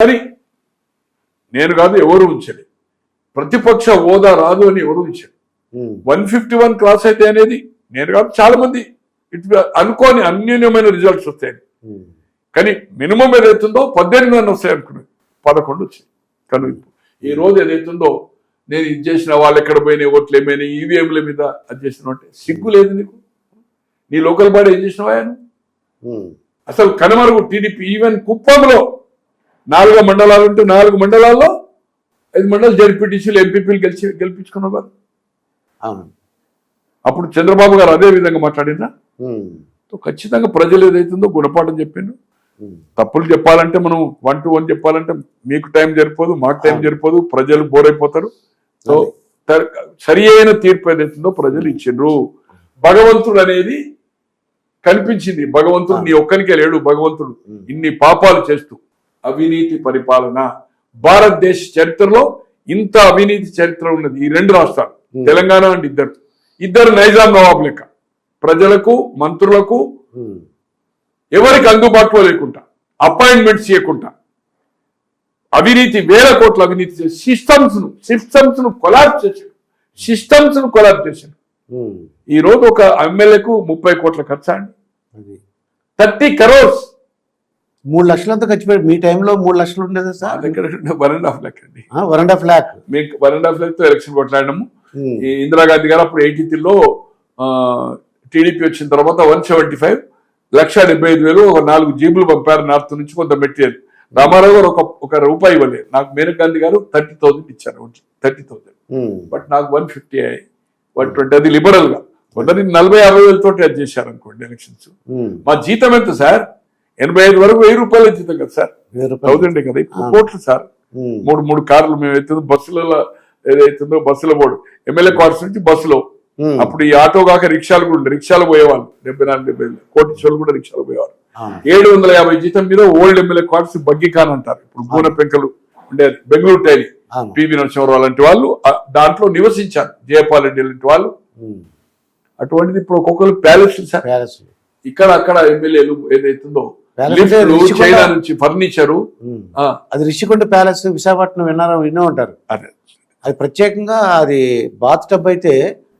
కానీ నేను కాదు ఎవరు ఉంచలే. ప్రతిపక్ష హోదా రాదు అని ఎవరు um, one fifty one class అయితే అనేది నేను కాదు చాలా మంది ఇట్ అనుకోని అన్యూన్యమైన రిజల్ట్స్ వస్తాయని కానీ మినిమం ఏదైతుందో పద్దెనిమిది అని వస్తాయి అనుకున్నాను. పదకొండు వచ్చాయి. కానీ ఈ రోజు ఏదైతుందో నేను ఇది చేసిన వాళ్ళు ఎక్కడ పోయినాయి ఓట్లు ఏమైనాయి ఈవీఎంల మీద అది చేసిన అంటే సిగ్గు లేదు నీకు? నీ లోకల్ బాడీ ఏం చేసినావా అసలు కనుమరుగు టీడీపీ ఈవెన్ కుప్పంలో నాలుగు మండలాలు ఉంటే నాలుగు మండలాల్లో ఐదు మండలాలు జడ్పీటీసీలు ఎంపీపీలు గెలిచి గెలిపించుకున్నావు కదా. అవును. అప్పుడు చంద్రబాబు గారు అదే విధంగా మాట్లాడినా ఖచ్చితంగా ప్రజలు ఏదైతుందో గుణపాఠం చెప్పిండు. తప్పులు చెప్పాలంటే మనం వన్ టు వన్ చెప్పాలంటే మీకు టైం సరిపోదు మాకు టైం సరిపోదు ప్రజలు బోర్ అయిపోతారు. సో సరి అయిన తీర్పు ఏదైతుందో ప్రజలు ఇచ్చిండ్రు. భగవంతుడు అనేది కనిపించింది. భగవంతుడు నీ ఒక్కరికే లేడు భగవంతుడు. ఇన్ని పాపాలు చేస్తూ. అవినీతి పరిపాలన భారతదేశ చరిత్రలో ఇంత అవినీతి చరిత్ర ఉన్నది ఈ రెండు రాష్ట్రాలు. తెలంగాణ అండ్ ఇద్దరు. ఇద్దరు నైజాం నవాబ్ లెక్క. ప్రజలకు మంత్రులకు ఉమ్, ఎవరికి అందుబాటులో లేకుండా అపాయింట్మెంట్స్ చేయకుండా అవినీతి వేల కోట్ల అవినీతి సిస్టమ్స్ను సిస్టమ్స్ను కొలాబ్ చేశాడు సిస్టమ్స్ను కొలాబ్ చేశాడు ఉమ్, ఈ రోజు ఒక ఎమ్మెల్యేకు ముప్పై కోట్ల ఖర్చు అండి. థర్టీ కరోర్స్ మూడు లక్షలంతా ఖర్చు పెట్టి మీ టైంలో మూడు లక్షలు ఉండేదా సార్? దగ్గర వన్ అండ్ హాఫ్ లాక్ అండి. One and half lakh. మీకు వన్ అండ్ హాఫ్ లాక్తో ఎలక్షన్ కొట్లాడినాము ఈ ఇందిరాగాంధీ గారు అప్పుడు ఎయిటీ త్రీలో టీడీపీ వచ్చిన తర్వాత వన్ సెవెంటీ ఫైవ్ లక్ష డెబ్బై ఐదు వేలు ఒక నాలుగు జీబులు పంపారు నార్త్ నుంచి కొంత మెటీరియల్. రామారావు గారు ఒక ఒక రూపాయి ఇవ్వలేదు. నాకు మేనక్ గాంధీ గారు థర్టీ థౌసండ్ ఇచ్చారు థర్టీ థౌసండ్. బట్ నాకు వన్ ఫిఫ్టీ వన్ ట్వంటీ అది లిబరల్గా కొందరి నలభై యాభై వేలతో అది చేశారు అనుకోండి ఎలక్షన్స్ మా జీతం ఎంత సార్? ఎనభై ఐదు వరకు వెయ్యి రూపాయల జీతం కదా సార్? థౌసండ్ కదా? ఇప్పుడు కోట్లు సార్. మూడు మూడు కార్లు మేము అవుతుందో బస్సులలో ఏదైతుందో బస్సులో పోడు. ఎమ్మెల్యే క్వార్టర్స్ నుంచి బస్సులో. అప్పుడు ఈ ఆటో కాక రిక్షాలు కూడా ఉండే. రిక్షాలు పోయేవాళ్ళు. డెబ్బై నాలుగు డెబ్బై ఐదు. కోటీశ్వర్లు కూడా రిక్షాలు పోయేవాళ్ళు. ఏడు వందల యాభై జీతం మీద ఓల్డ్ ఎమ్మెల్యే క్వార్టర్స్ బగ్గి ఖాన్ అంటారు. ఇప్పుడు గూన పెంకలు ఉండేది బెంగళూరు టైలి. పివి నరసింహారావు లాంటి వాళ్ళు దాంట్లో నివసించారు. జయపాల్ రెడ్డి లాంటి వాళ్ళు. అటువంటిది ఇప్పుడు ఒక్కొక్కరు ప్యాలెస్ సార్. ప్యాలెస్ ఇక్కడ అక్కడ ఎమ్మెల్యేలు ఏదైతుందో అంటే ఫర్నిచరు. అది రిషికొండ ప్యాలెస్ విశాఖపట్నం విన్నారా వినే ఉంటారు అదే. ప్రత్యేకంగా అది బాత్ టబ్ అయితే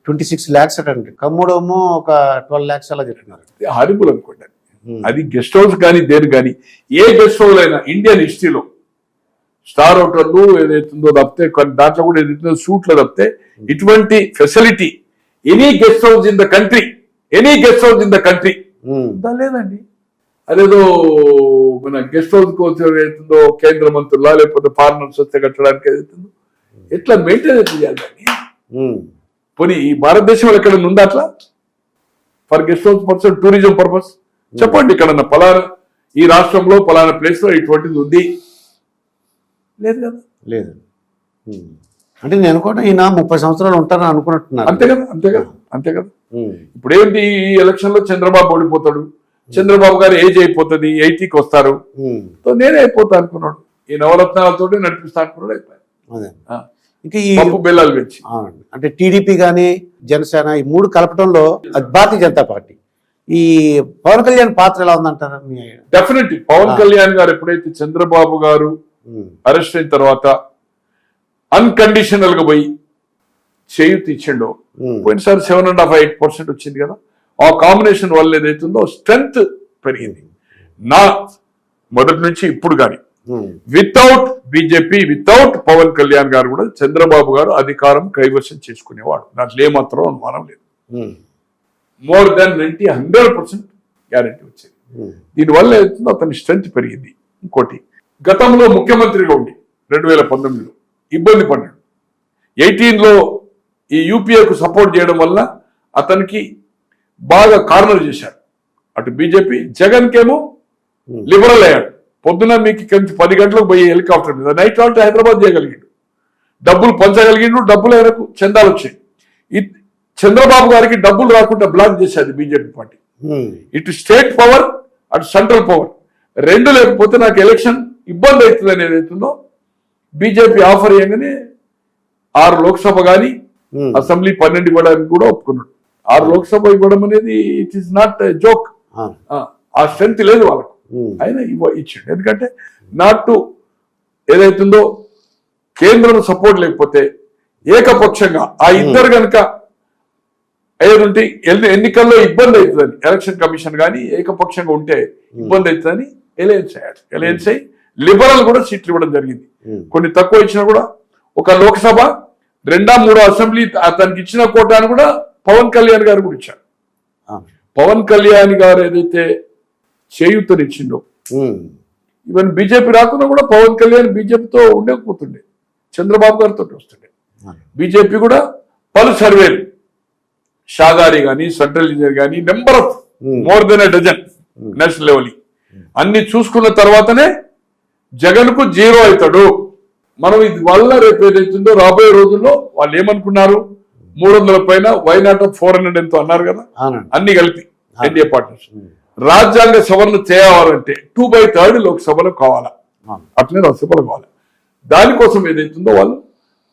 ట్వంటీ సిక్స్ ల్యాక్స్ అటండి కమ్ముడేమో ఒక ట్వెల్వ్ ల్యాక్స్ అలా చెప్తున్నారు హారిబుల్ అనుకోండి అది. గెస్ట్ హౌస్ కానీ దేని కానీ ఏ గెస్ట్ హౌస్ అయినా ఇండియన్ హిస్టరీలో స్టార్ హోటల్ ఏదైతుందో తప్పితే దాంట్లో కూడా ఏదైతుందో సూట్లో తప్పితే ఇటువంటి facility any guest house in the country any guest house in the country లేదండి అదేదో మన గెస్ట్ హౌస్ కోసం ఏదైతుందో కేంద్ర మంత్రులా లేకపోతే ఫారినర్స్ వస్తే కట్టడానికి ఏదైతుందో ఎట్లా మెయింటైన్ చేయాలి దాన్ని? ఉమ్, పోనీ ఈ భారతదేశంలో ఎక్కడ ఉందా అట్లా? For guest house person tourism purpose చెప్పండి ఇక్కడ పలానా ఈ రాష్ట్రంలో పలానా ప్లేస్లో ఇటువంటిది ఉంది? లేదు కదా. లేదు. ఉమ్. అంటే నేను అనుకోవడం ఈయన ముప్పై సంవత్సరాలు ఉంటారని అనుకున్నట్టున్నారు. అంతే కదా అంతే కదా అంతే కదా. ఇప్పుడు ఏంటి ఈ ఎలక్షన్లో చంద్రబాబు ఓడిపోతాడు? చంద్రబాబు గారు ఏజ్ అయిపోతుంది ఎయిటీకి వస్తారు. సో నేనే అయిపోతా అనుకున్నాడు. ఈ నవరత్నాలతో నడిపిస్తా అనుకున్నాడు. ఇంకా ఈ పప్పు బెల్లాలు పెంచి. అంటే టీడీపీ కానీ జనసేన ఈ మూడు కలపడంలో భారతీయ జనతా పార్టీ. ఈ పవన్ కళ్యాణ్ పాత్ర ఎలా ఉందంటారా డెఫినెట్ పవన్ కళ్యాణ్ గారు ఎప్పుడైతే చంద్రబాబు గారు ఉమ్, అరెస్ట్ అయిన తర్వాత అన్కండిషనల్గా పోయి చేయూతి ఇచ్చిండో పోయినసారి seven and half eight percent వచ్చింది కదా. ఆ కాంబినేషన్ వల్ల ఏదైతుందో స్ట్రెంగ్త్ పెరిగింది. నా మొదటి నుంచి ఇప్పుడు కానీ without BJP without Pawan Kalyan గారు కూడా చంద్రబాబు గారు అధికారం కైవసం చేసుకునేవాడు. దాంట్లో ఏమాత్రం అనుమానం లేదు. More than ninety hundred percent guarantee వచ్చేది. దీనివల్ల ఏమవుతుందో అతని స్ట్రెంత్ పెరిగింది. ఇంకోటి గతంలో ముఖ్యమంత్రిగా ఉండి రెండు వేల పంతొమ్మిదిలో ఇబ్బంది పడ్డాడు. ఎయిటీన్లో ఈ యూపీఏకు సపోర్ట్ చేయడం వల్ల అతనికి బాగా కార్నర్ చేశారు. అటు బీజేపీ జగన్కేమో Hmm. లిబరల్ అయ్యాడు. పొద్దున మీకు పది గంటలకు పోయి హెలికాప్టర్ మీద నైట్ అంటే హైదరాబాద్ చేయగలిగాడు. డబ్బులు పంచగలిగిండు డబ్బులు ఆయనకు చందాలు వచ్చాయి. చంద్రబాబు గారికి డబ్బులు రాకుండా బ్లాక్ చేశాది బీజేపీ పార్టీ. ఉమ్, ఇటు స్టేట్ పవర్ అటు సెంట్రల్ పవర్. రెండు లేకపోతే నాకు ఎలక్షన్ ఇబ్బంది అవుతుంది అనేది అవుతుందో బీజేపీ ఆఫర్ చేయగానే ఆరు లోక్సభ కానీ ఉమ్, అసెంబ్లీ పన్నెండు ఇవ్వడానికి కూడా ఒప్పుకున్నాడు. ఆరు లోక్సభ ఇవ్వడం అనేది ఇట్ ఈస్ నాట్ జోక్. ఆ. స్ట్రెంత్ లేదు వాళ్ళకు. ఆయన ఇవ్వ ఇచ్చిండు. ఎందుకంటే నాట్ టు ఏదైతుందో కేంద్రం సపోర్ట్ లేకపోతే ఏకపక్షంగా ఆ ఇద్దరు కనుక ఏదంటే ఎన్ని- ఎన్నికల్లో ఇబ్బంది అవుతుందని ఎలక్షన్ కమిషన్ కానీ ఏకపక్షంగా ఉంటే ఇబ్బంది అవుతుందని ఎలయన్స్ అయ్యాడు ఎలయన్స్ అయ్యి లిబరల్ కూడా సీట్లు ఇవ్వడం జరిగింది. కొన్ని తక్కువ ఇచ్చినా కూడా ఒక లోక్సభ రెండా మూడో అసెంబ్లీ అతనికి ఇచ్చిన కోటాను కూడా పవన్ కళ్యాణ్ గారు కూడా ఇచ్చారు. పవన్ కళ్యాణ్ గారు ఏదైతే చేయూతనిచ్చిండో. ఈవెన్ బీజేపీ రాకుండా కూడా పవన్ కళ్యాణ్ బీజేపీతో ఉండకపోతుండే. చంద్రబాబు గారితో వస్తుండే. బీజేపీ కూడా పలు సర్వేలు. షాగారి కానీ సెంట్రల్ ఇంజనీర్ కానీ number of. More than a dozen national level అన్ని చూసుకున్న తర్వాతనే జగన్కు జీరో అవుతాడు. మనం ఇది వల్ల రేపు ఏదైతుందో రాబోయే రోజుల్లో వాళ్ళు ఏమనుకున్నారు? మూడు వందల పైన వై నాట్ ఫోర్ హండ్రెడ్ ఎంతో అన్నారు కదా? అన్ని కలిపి ఎన్డీఏ పార్టీస్ ఉమ్. రాజ్యాంగ సవరణ చేయాలంటే టూ బై థర్డ్ లోక్సభలో కావాలా. అట్లనే రాజ్యసభలో కావాలి. దానికోసం ఏదైతుందో వాళ్ళు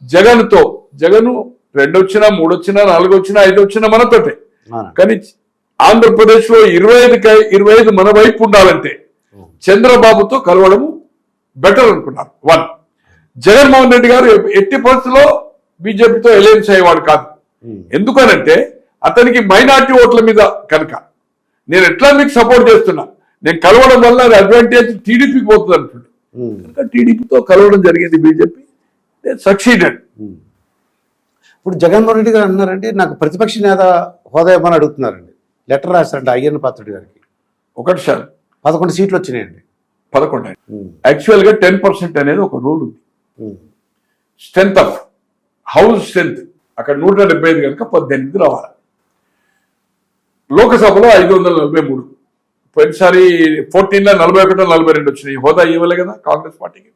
జగన్తో జగన్ రెండు వచ్చినా మూడు వచ్చినా నాలుగు వచ్చినా ఐదు వచ్చినా మనతోటే కానీ ఆంధ్రప్రదేశ్లో ఇరవై ఐదు ఇరవై ఐదు మన వైపు ఉండాలంటే చంద్రబాబుతో కలవడము బెటర్ అనుకున్నారు. వన్. జగన్మోహన్ రెడ్డి గారు ఎట్టి పరిస్థితుల్లో బీజేపీతో ఎలయన్స్ అయ్యేవాడు కాదు. ఎందుకనంటే అతనికి మైనార్టీ ఓట్ల మీద కనుక నేను ఎట్లా మీకు సపోర్ట్ చేస్తున్నా? నేను కలవడం వల్ల అది అడ్వాంటేజ్ టీడీపీకి పోతుంది అంటుండే ఉమ్. కనుక టీడీపీతో కలవడం జరిగింది బీజేపీ. సక్సీడెడ్ ఇప్పుడు జగన్మోహన్ రెడ్డి గారు అన్నారంటే నాకు ప్రతిపక్ష నేత హోదా ఇవ్వమని అడుగుతున్నారండి. లెటర్ రాశారండి అయ్యన్న పాత్రుడి గారికి. ఒకటి సార్. పదకొండు సీట్లు వచ్చినాయండి. పదకొండు. ఉమ్. యాక్చువల్గా టెన్ పర్సెంట్ అనేది ఒక రూల్ ఉంది. స్ట్రెంత్ ఆఫ్ హౌస్ స్ట్రెంత్ అక్కడ నూట డెబ్బై ఐదు కనుక పద్దెనిమిది రావాలి. లోకసభలో ఐదు వందల నలభై మూడు. పోయినసారి ఫోర్టీన్లో నలభై ఒకటో నలభై రెండు వచ్చినాయి. హోదా ఇవ్వలే కదా కాంగ్రెస్ పార్టీకి.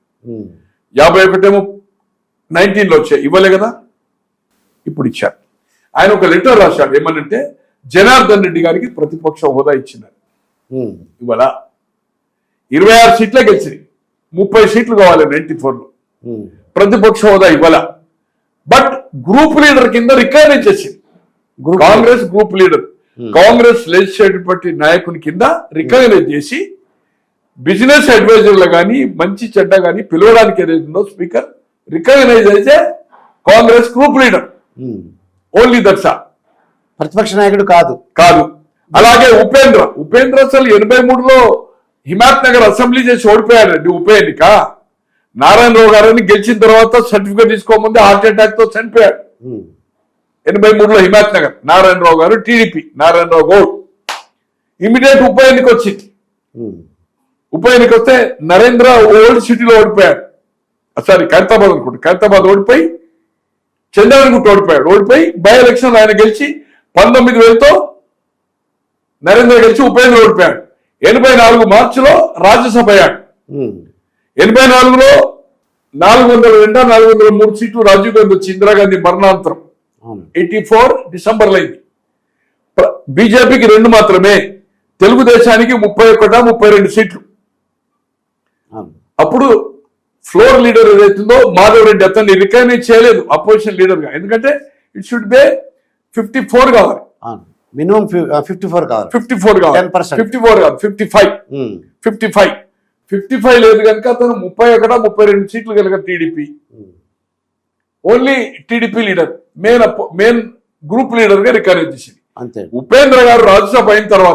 యాభై ఒకటేమో నైన్టీన్లో వచ్చాయి. ఇవ్వలే కదా? ఇప్పుడు ఇచ్చారు. ఆయన ఒక లెటర్ రాశాడు. ఏమనంటే జనార్దన్ రెడ్డి గారికి ప్రతిపక్ష హోదా ఇచ్చినారు. ఇవాళ ఇరవై ఆరు సీట్లే గెలిచినాయి. ముప్పై సీట్లు కావాలి నైన్టీ ఫోర్లో. ప్రతిపక్ష హోదా ఇవ్వాల? బట్ గ్రూప్ లీడర్ కింద రికగ్నైజ్ చేసింది. Congress group leader. Congress legislative party నాయకుని కింద రికగ్నైజ్ చేసి బిజినెస్ అడ్వైజర్లు కానీ మంచి చెడ్డ కానీ పిలవడానికి ఏదైతుందో స్పీకర్ రికగ్నైజ్ అయితే Congress group leader. Only that's ప్రతిపక్ష నాయకుడు కాదు. కాదు. అలాగే ఉపేంద్ర. ఉపేంద్ర అసలు ఎనభై మూడులో హిమాయత్ నగర్ అసెంబ్లీ చేసి ఓడిపోయాడండి ఉప ఎన్నిక. నారాయణరావు గారిని గెలిచిన తర్వాత సర్టిఫికేట్ తీసుకోముందే హార్ట్ అటాక్తో చనిపోయాడు. ఎనభై మూడులో హిమాయత్ నగర్. నారాయణరావు గారు టీడీపీ. నారాయణరావు గౌడ్. ఇమీడియట్ ఉప ఎన్నిక వచ్చింది. ఉప ఎన్నిక వస్తే నరేంద్ర ఓల్డ్ సిటీలో ఓడిపోయాడు. సారీ ఖైరతాబాద్ అనుకుంటా. ఖైరతాబాద్ ఓడిపోయి చంద్రగుట్ట ఓడిపోయాడు. ఓడిపోయి బై ఎలక్షన్ ఆయన గెలిచి పంతొమ్మిది వేలతో నరేంద్ర గెలిచి ఉపేంద్ర ఓడిపోయాడు. ఎనభై నాలుగు మార్చిలో రాజ్యసభ అయ్యాడు. ఎనభై నాలుగులో నాలుగు వందల రెండు నాలుగు వందల మూడు సీట్లు రాజీవ్ గాంధీ వచ్చి ఇందిరాగాంధీ మరణాంతరం ఎయిటీ ఫోర్ డిసెంబర్లో అయింది బీజేపీకి రెండు మాత్రమే తెలుగుదేశానికి ముప్పై ఒకట ముప్పై రెండు సీట్లు. అప్పుడు ఫ్లోర్ లీడర్ ఏదైతుందో మాధవ్ రెడ్డి అతన్ని రికగ్నైజ్ చేయలేదు అపోజిషన్ లీడర్గా ఎందుకంటే it should be fifty four కావాలి. మినిమం ఫిఫ్టీ ఫోర్ కావాలి. ఫిఫ్టీ ఫోర్ కావాలి. 10%. ఫిఫ్టీ ఫోర్ కాదు fifty five. Fifty five. Fifty five లేదు కనుక అతను ముప్పై ఒకట ముప్పై రెండు సీట్లు కనుక TDP. Only TDP leader main main group లీడర్గా రికగ్నైజ్ చేసింది అంతే ఉపేంద్ర గారు రాజ్యసభ అయిన తర్వాత